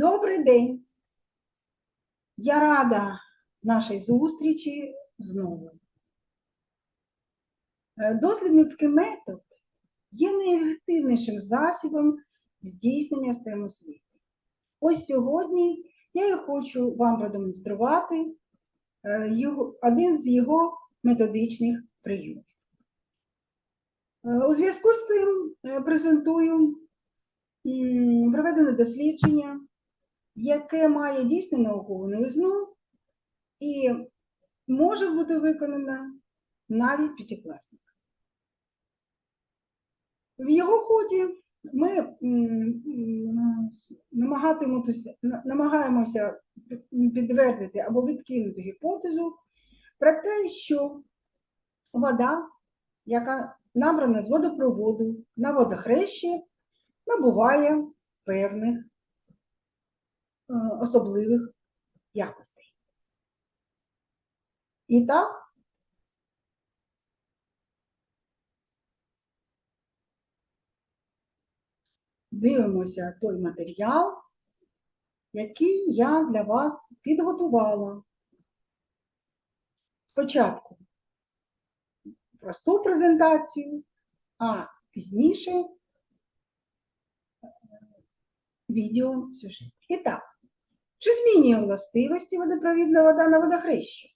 Добрий день! Я рада нашій зустрічі знову. Е, Дослідницький метод є найефективнішим засобом здійснення STEM освіти. Ось сьогодні я хочу вам продемонструвати е, один з його методичних прийомів. Е, У зв'язку з цим презентую проведене дослідження, яке має дійсно наукову новизну і може бути виконане навіть п'ятикласником. В його ході ми намагаємося підтвердити або відкинути гіпотезу про те, що вода, яка набрана з водопроводу на водохрещі, набуває певних особливих якостей. І так, дивимося той матеріал, який я для вас підготувала. Спочатку просту презентацію, а пізніше е, відеосюжет. І так, чи змінює властивості водопровідна вода на водохрещі?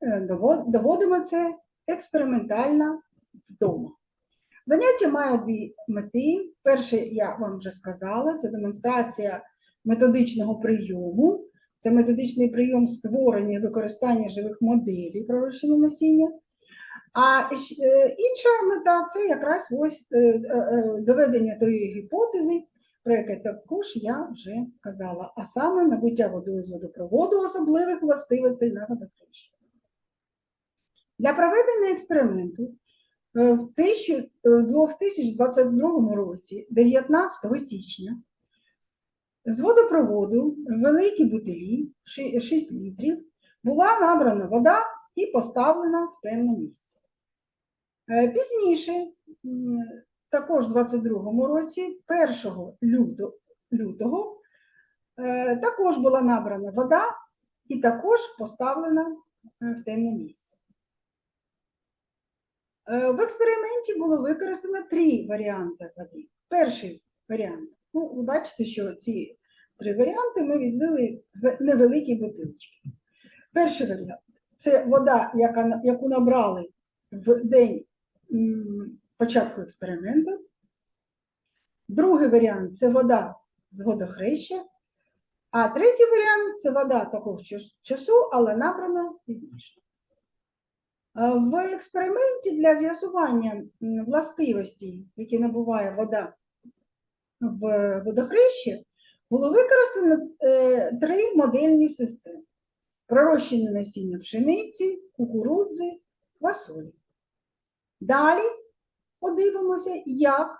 Е, Доводимо це експериментально вдома. Заняття має дві мети. Перше, я вам вже сказала, це демонстрація методичного прийому. Це методичний прийом створення і використання живих моделей пророщеного насіння. А е, інша мета це якраз ось е, доведення тої гіпотези, про яке також я вже казала, а саме набуття водою з водопроводу особливих властивостей на водохрещі. Для проведення експерименту е, в тисячу- е, в 2022 році, 19 січня, з водопроводу в великій бутилі 6 літрів була набрана вода і поставлена в темне місце. Е, Пізніше, також в 22 році, 1 люто- лютого, е, також була набрана вода і також поставлена е, в темне місце. Е, В експерименті було використано три варіанти води. Перший варіант. Ну, ви бачите, що ці три варіанти ми відбили в невеликій бутилочці. Перший варіант це вода, яку набрали в день початку експерименту. Другий варіант це вода з водохреща. А третій варіант це вода такого часу, але набрана пізніше. В експерименті для з'ясування властивостей, які набуває вода в водохрещі, було використано е, три модельні системи: пророщене насіння пшениці, кукурудзи, квасолі. Далі подивимося, як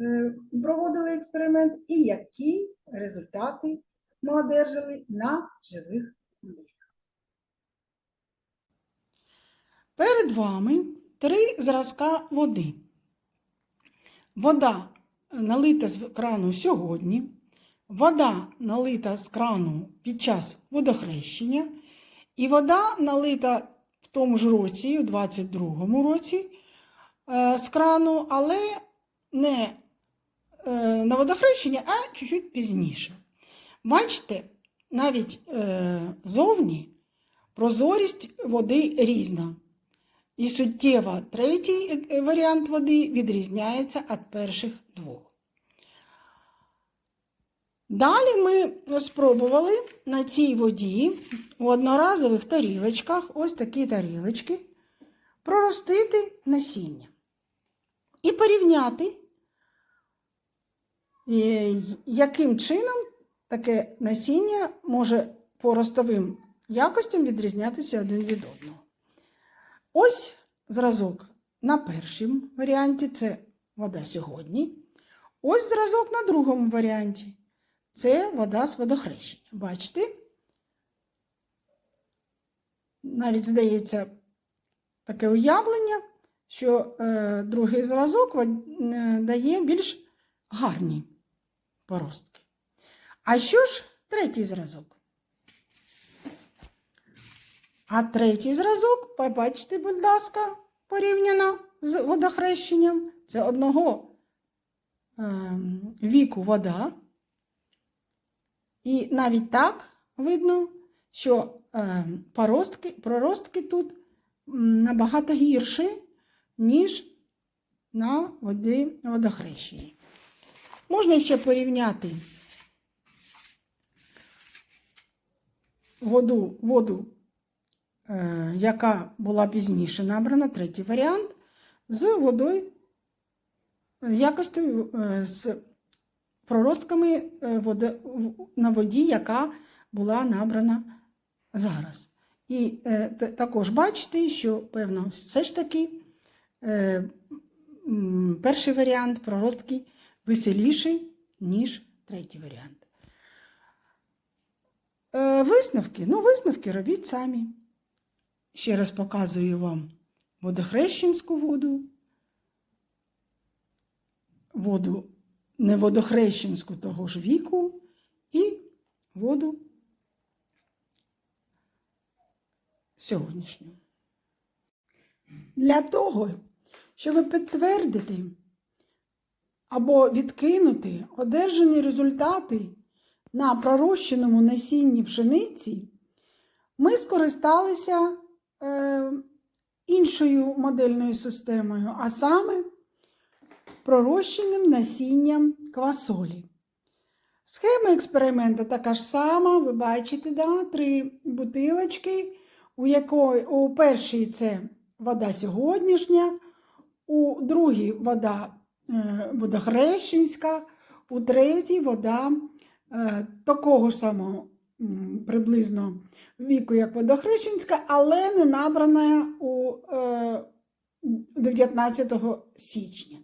е, проводили експеримент і які результати ми одержали на живих моделях. Перед вами три зразка води. Вода налита з крану сьогодні, вода налита з крану під час водохрещення, і вода налита в тому ж році, у 22-му році, е, з крану, але не е, на водохрещення, а чуть-чуть пізніше. Бачите, навіть е, зовні прозорість води різна. І суттєво третій е, варіант води відрізняється від перших двох. Далі ми спробували на цій воді у одноразових тарілочках, ось такі тарілочки, проростити насіння і порівняти, яким чином таке насіння може по ростовим якостям відрізнятися один від одного. Ось зразок на першому варіанті це вода сьогодні. Ось зразок на другому варіанті. Це вода з водохрещення. Бачите? Навіть здається таке уявлення, що е, другий зразок е, дає більш гарні поростки. А що ж третій зразок? А третій зразок, побачите, будь ласка, порівняно з водохрещенням. Це одного ем, віку вода. І навіть так видно, що ем, поростки, проростки тут набагато гірші, ніж на воді водохрещенні. Можна ще порівняти воду, воду е, яка була пізніше набрана, третій варіант, з водою якостю е, з проростками е, води, на воді, яка була набрана зараз. І також бачите, що, певно, все ж таки перший варіант проростки веселіший, ніж третій варіант. Е, висновки. Ну, висновки робіть самі. Ще раз показую вам водохрещенську воду, воду не водохрещенську того ж віку і воду сьогоднішню. Для того, щоб підтвердити або відкинути одержані результати на пророщеному насінні пшениці, ми скористалися е, іншою модельною системою, а саме пророщеним насінням квасолі. Схема експерименту така ж сама, ви бачите, да, три бутилочки, у якої у першій це вода сьогоднішня, у другій вода е, водохрещенська, у третій вода е, такого самого приблизно віку, як водохрещенська, але не набрана у е, 19 січня.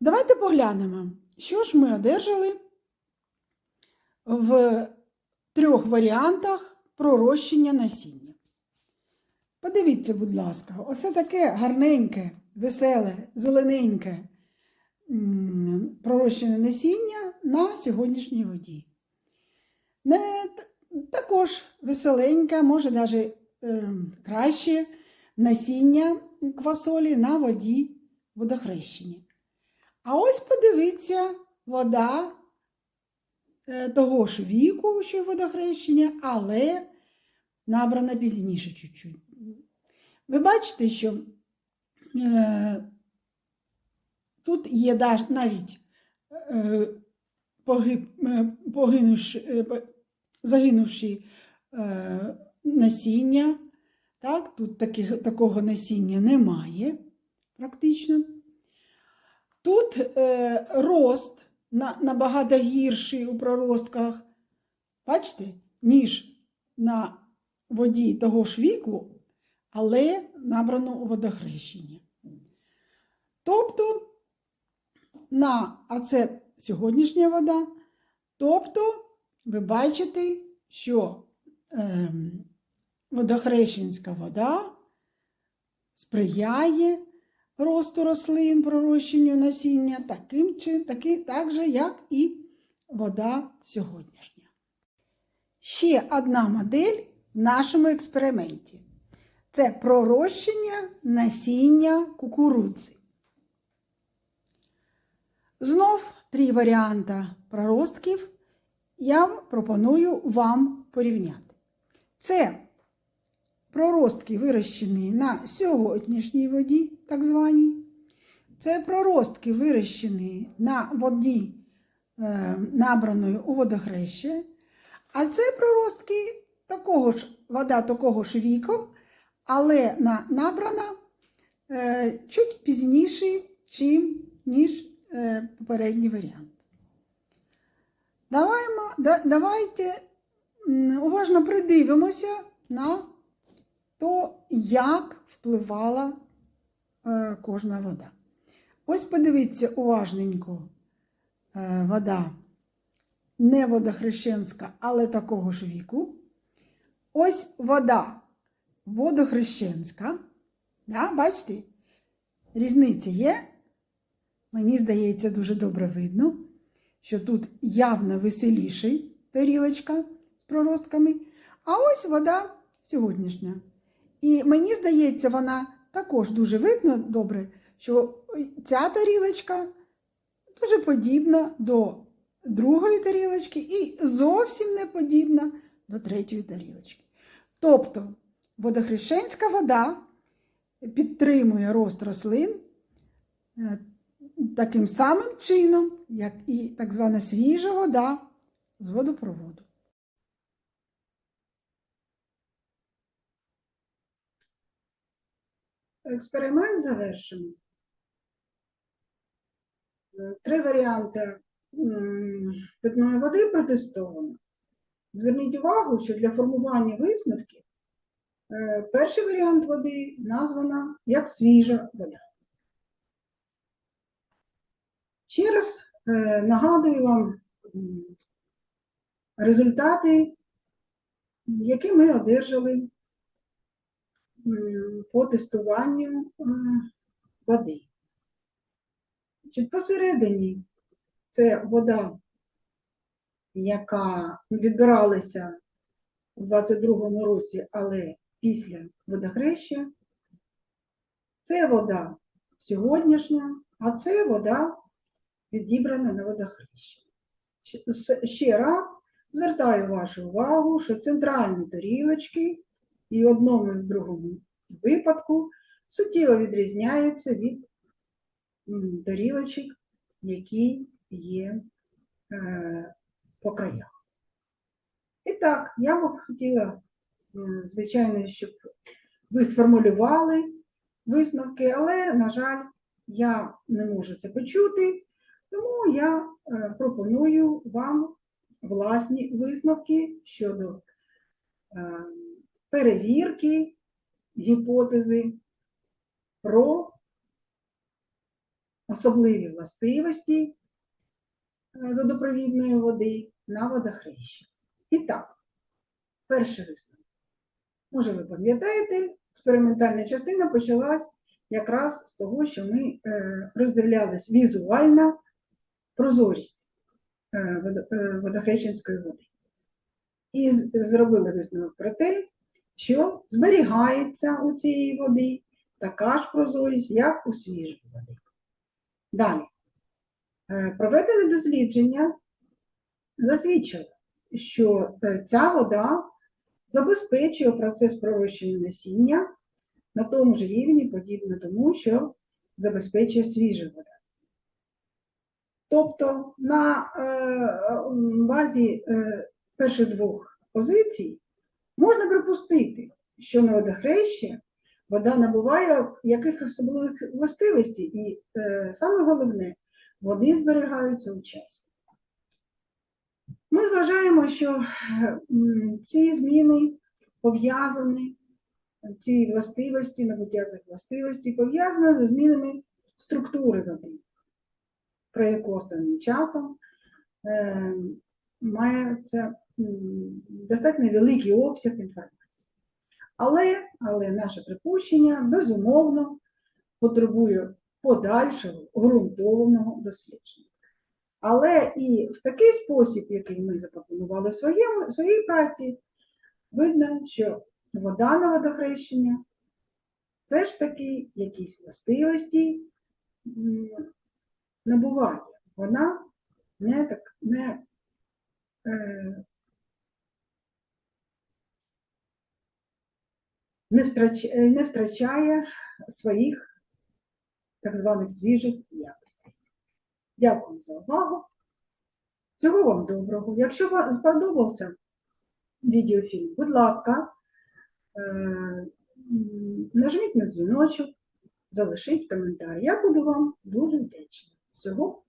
Давайте поглянемо, що ж ми одержали в трьох варіантах пророщення насіння. Подивіться, будь ласка, оце таке гарненьке, веселе, зелененьке пророщене насіння на сьогоднішній воді. Не, також веселеньке, може навіть е, краще насіння квасолі на воді водохрещення. А ось подивіться, вода е, того ж віку, що й водохрещення, але набрана пізніше чуть-чуть. Ви бачите, що е, тут є навіть е, погиб, е, погинувши, е, загинувші е, насіння. Так, тут таких, такого насіння немає практично. Тут е, рост на, набагато гірший у проростках, бачите, ніж на воді того ж віку, але набрано у водохрещення. Тобто, на, а це сьогоднішня вода. Тобто, ви бачите, що ем, водохрещенська вода сприяє росту рослин, пророщенню насіння, таким чи, таки, так же, як і вода сьогоднішня. Ще одна модель в нашому експерименті це пророщення насіння кукурудзи. Знов три варіанти проростків я пропоную вам порівняти. Це проростки вирощені на сьогоднішній воді, так званій. Це проростки вирощені на воді, е, набраної у водохреще. А це проростки такого ж, вода такого ж віку, але на, набрана е, чуть пізніше, чим, ніж е, попередній варіант. Даваймо, да, давайте уважно придивимося на то, як впливала е, кожна вода. Ось подивіться уважненько е, вода не водохрещенська, але такого ж віку. Ось вода водохрещенська. Да, бачите? Різниця є. Мені здається, дуже добре видно. що тут явно веселіший тарілочка з проростками, а ось вода сьогоднішня. І мені здається, вона також дуже видно добре, що ця тарілочка дуже подібна до другої тарілочки і зовсім не подібна до третьої тарілочки. Тобто водохрещенська вода підтримує рост рослин е, таким самим чином, як і так звана свіжа вода з водопроводу. Експеримент завершено. Е, Три варіанти питної води протестовано. Зверніть увагу, що для формування висновків перший варіант води названа як свіжа вода. Ще раз е, нагадую вам результати, які ми одержали по тестуванню води. Значить, посередині це вода, яка відбиралася у 22-му році, але після водохреща. Це вода сьогоднішня, а це вода відібрана на водохреща. Ще- раз звертаю вашу увагу, що центральні тарілочки і в одному і в другому випадку суттєво відрізняються від тарілочок, які є е, по краях. І так, я б хотіла, звичайно, щоб ви сформулювали висновки, але, на жаль, я не можу це почути, тому я е, пропоную вам власні висновки щодо е, перевірки гіпотези про особливі властивості е, водопровідної води на водохрещі. І так, перший висновок. Може, ви пам'ятаєте, експериментальна частина почалась якраз з того, що ми е, роздивлялись візуально прозорість е, е, водохрещенської води. І зробили висновок про те, що зберігається у цієї води така ж прозорість, як у свіжої води. Далі. Проведене дослідження засвідчило, що ця вода забезпечує процес пророщення насіння на тому ж рівні, подібно тому, що забезпечує свіжа вода. Тобто на е, базі е, перших двох позицій можна припустити, що на водохрещі вода набуває якихось особливих властивостей, і е, саме головне, вони зберігаються у часі. Ми вважаємо, що е, ці зміни пов'язані, ці властивості, набуття цих властивостей пов'язані зі змінами структури води, про яку останнім часом е, мається достатньо великий обсяг інформації. Але, але наше припущення безумовно потребує подальшого ґрунтовного дослідження. Але і в такий спосіб, який ми запропонували своєму, своїй праці, видно, що вода на водохрещення це ж таки якісь властивості набуває. Вона не так не, е, не, втрач, е, не втрачає своїх так званих свіжих якостей. Дякую за увагу. Всього вам доброго. Якщо вам сподобався відеофільм, будь ласка, е, нажміть на дзвіночок, залишіть коментар. Я буду вам дуже вдячна. Всього